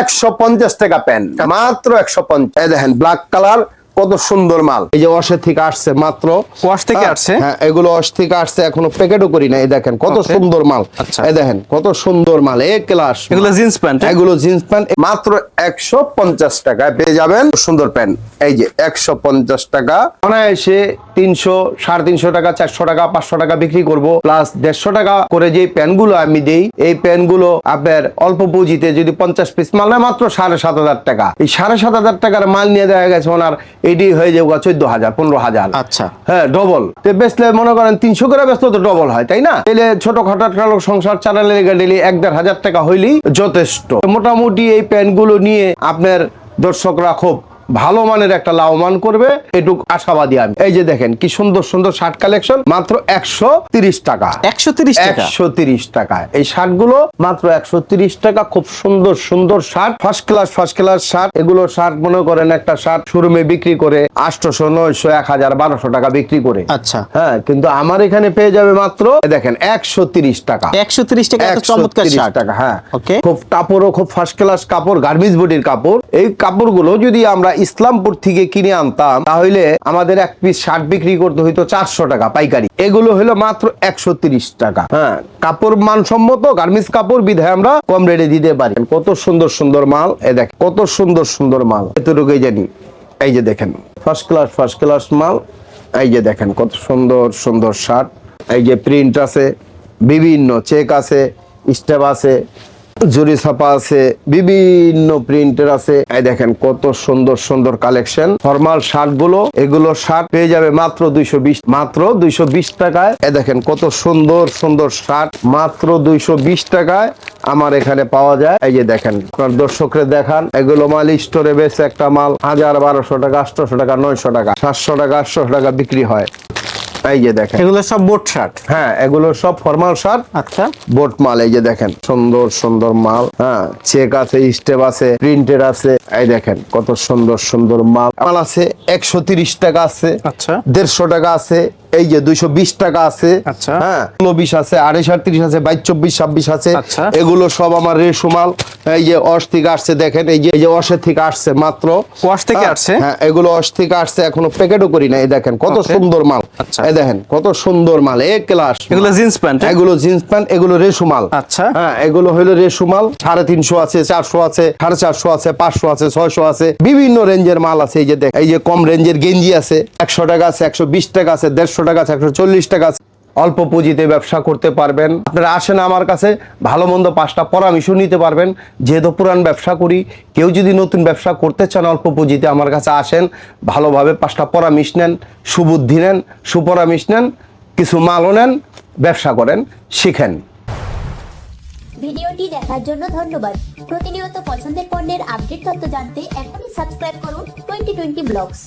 একশো পঞ্চাশ টাকা প্যান্ট মাত্র একশো পঞ্চাশ। এই দেখেন ব্ল্যাক কালার কত সুন্দর মাল। এই যে অসের থেকে আসছে মাত্র। ওয়াশ থেকে হ্যাঁ, আসছে? হ্যাঁ এগুলো অস থেকে আসছে এখনও প্যাকেটও করি না এই দেখেন কত সুন্দর মাল। আচ্ছা। এই দেখেন কত সুন্দর মাল এ ক্লাস এগুলো জিন্স প্যান্ট এগুলো জিন্স প্যান্ট মাত্র একশো পঞ্চাশ টাকায় পেয়ে যাবেন সুন্দর প্যান্ট। এই যে একশো পঞ্চাশ টাকা। অনায়াসে তিনশো সাড়ে তিনশো টাকা চারশো টাকা পাঁচশো টাকা বিক্রি করব। প্লাস দেড়শো টাকা করে যে প্যান্টগুলো আমি দিই এই প্যান্টগুলো আপনার অল্প পুঁজিতে যদি পঞ্চাশ পিস মাল নেয় মাত্র সাড়ে সাত হাজার টাকা। এই সাড়ে সাত হাজার টাকার মাল নিয়ে দেখা গেছে ওনার এটি হয়ে যাবে চোদ্দ হাজার পনেরো হাজার। আচ্ছা। হ্যাঁ ডবল তো বেচলে মনে করেন তিনশো করে বেচলে তো ডবল হয় তাই না? তাহলে ছোট খাটো খাটো সংসার চালালে ডেলি এক দেড় হাজার টাকা হইলেই যথেষ্ট। মোটামুটি এই প্যান্টগুলো নিয়ে আপনার দর্শকরা খুব ভালো মানের একটা লাভবান করবে এটুক আশাবাদী আমি। এই যে দেখেন কি সুন্দর সুন্দর শার্ট কালেকশন মাত্র একশো তিরিশ টাকা। একশো তিরিশ টাকা? একশো তিরিশ টাকা। এই শার্টগুলো মাত্র একশো তিরিশ টাকা খুব সুন্দর সুন্দর shirt. First class first class shirt. এগুলো শার্ট মনে করেন একটা শার্ট শোরুমে বিক্রি করে আটশোশো নয়শো এক হাজার বারোশো টাকা বিক্রি করে। আচ্ছা। হ্যাঁ কিন্তু আমার এখানে পেয়ে যাবে মাত্র দেখেন একশো তিরিশ টাকা। একশো তিরিশ টাকা এত 130 চমৎকার টাকা হ্যাঁ. খুব কাপড়ও খুব ফার্স্ট ক্লাস কাপড় গার্মেন্টস বডির কাপড়। এই কাপড়গুলো যদি আমরা ইসলামপুর থেকে কিনে আনতাম, তাহলে আমাদের এক পিস শার্ট বিক্রি করতে হইতো চারশো টাকা পাইকারি। এগুলো হলো মাত্র একশো টাকা। হ্যাঁ কাপড় মানসম্মত, গার্মেন্টস কাপড় বিধায় আমরা কম রেটে দিতে পারি। কত সুন্দর সুন্দর মাল, এ দেখ কত সুন্দর সুন্দর মাল। এতটুকুই জানি। এই যে দেখেন ফার্স্ট ক্লাস ফার্স্ট ক্লাস মাল। এই যে দেখেন, কত সুন্দর সুন্দর শার্ট। এই যে প্রিন্ট আছে, বিভিন্ন চেক আছে স্টেপ আছে। জরি ছাপা আছে, বিভিন্ন প্রিন্টের আছে। এই দেখেন কত সুন্দর সুন্দর কালেকশন ফর্মাল শার্টগুলো এগুলো শার্ট পেয়ে যাবে মাত্র দুইশো বিশ, মাত্র দুইশো বিশ টাকায়। এই দেখেন কত সুন্দর সুন্দর শার্ট, মাত্র দুইশো বিশ টাকায় আমার এখানে পাওয়া যায়। এই যে দেখেন, আপনার দর্শকরে দেখান, এগুলো মাল স্টোরে বেশ একটা মাল হাজার বারোশো টাকা, আটশোশো টাকা, নয়শো টাকা, সাতশো টাকা আটশো টাকা বিক্রি হয়। এই যে দেখেন। এগুলো সব বোট শার্ট? হ্যাঁ এগুলো সব ফর্মাল শার্ট। আচ্ছা। বোট মাল এই যে দেখেন সুন্দর সুন্দর মাল হ্যাঁ চেক আছে স্টেপ আছে প্রিন্টেড আছে। এই দেখেন কত সুন্দর সুন্দর মাল। মাল আছে একশো তিরিশ টাকা আছে আচ্ছা। দেড়শো টাকা আছে এই যে দুইশো বিশ টাকা আছে আচ্ছা। হ্যাঁ বিশ আছে আড়াইশ আটত্রিশ আছে বাইশ চব্বিশ ছাব্বিশ আছে আচ্ছা। এগুলো সব আমার রেশু মাল এই যে অস থেকে আসছে দেখেন এই যে এই যে অসের থেকে আসছে মাত্র ওয়াশ থেকে হ্যাঁ, আসছে? হ্যাঁ এগুলো অস থেকে আসছে এখনও প্যাকেটও করি না এই দেখেন কত সুন্দর মাল আচ্ছা। এই দেখেন কত সুন্দর মাল এ ক্লাস এগুলো জিন্স প্যান্ট এগুলো জিন্স প্যান্ট এগুলো রেশুমাল আচ্ছা। হ্যাঁ এগুলো হলো রেশুমাল সাড়ে তিনশো আছে চারশো আছে সাড়ে চারশো আছে পাঁচশো আছে ছয়শো আছে বিভিন্ন রেঞ্জের মাল আছে এই যে দেখ এই যে কম রেঞ্জের গেঞ্জি আছে একশো টাকা আছে একশো বিশ টাকা আছে দেড়শো টাকা আছে, একশো চল্লিশ টাকা আছে। অল্প পুঁজিতে ব্যবসা করতে পারবেন। আপনারা আসেন আমার কাছে, ভালো মন্দ পাঁচটা পরামর্শ নিতে পারবেন। যেহেতু পুরান ব্যবসা করি, কেউ যদি নতুন ব্যবসা করতে চান অল্প পুঁজিতে আমার কাছে আসেন, ভালোভাবে পাঁচটা পরামর্শ নেন, সুবুদ্ধি নেন, সুপরামর্শ নেন, কিছু মালও নেন, ব্যবসা করেন, শিখেন। ভিডিওটি দেখার জন্য ধন্যবাদ। প্রতিনিয়ত পছন্দের পণ্যের আপডেট তথ্য জানতে এখনই সাবস্ক্রাইব করুন টোয়েন্টি টোয়েন্টি ব্লগস।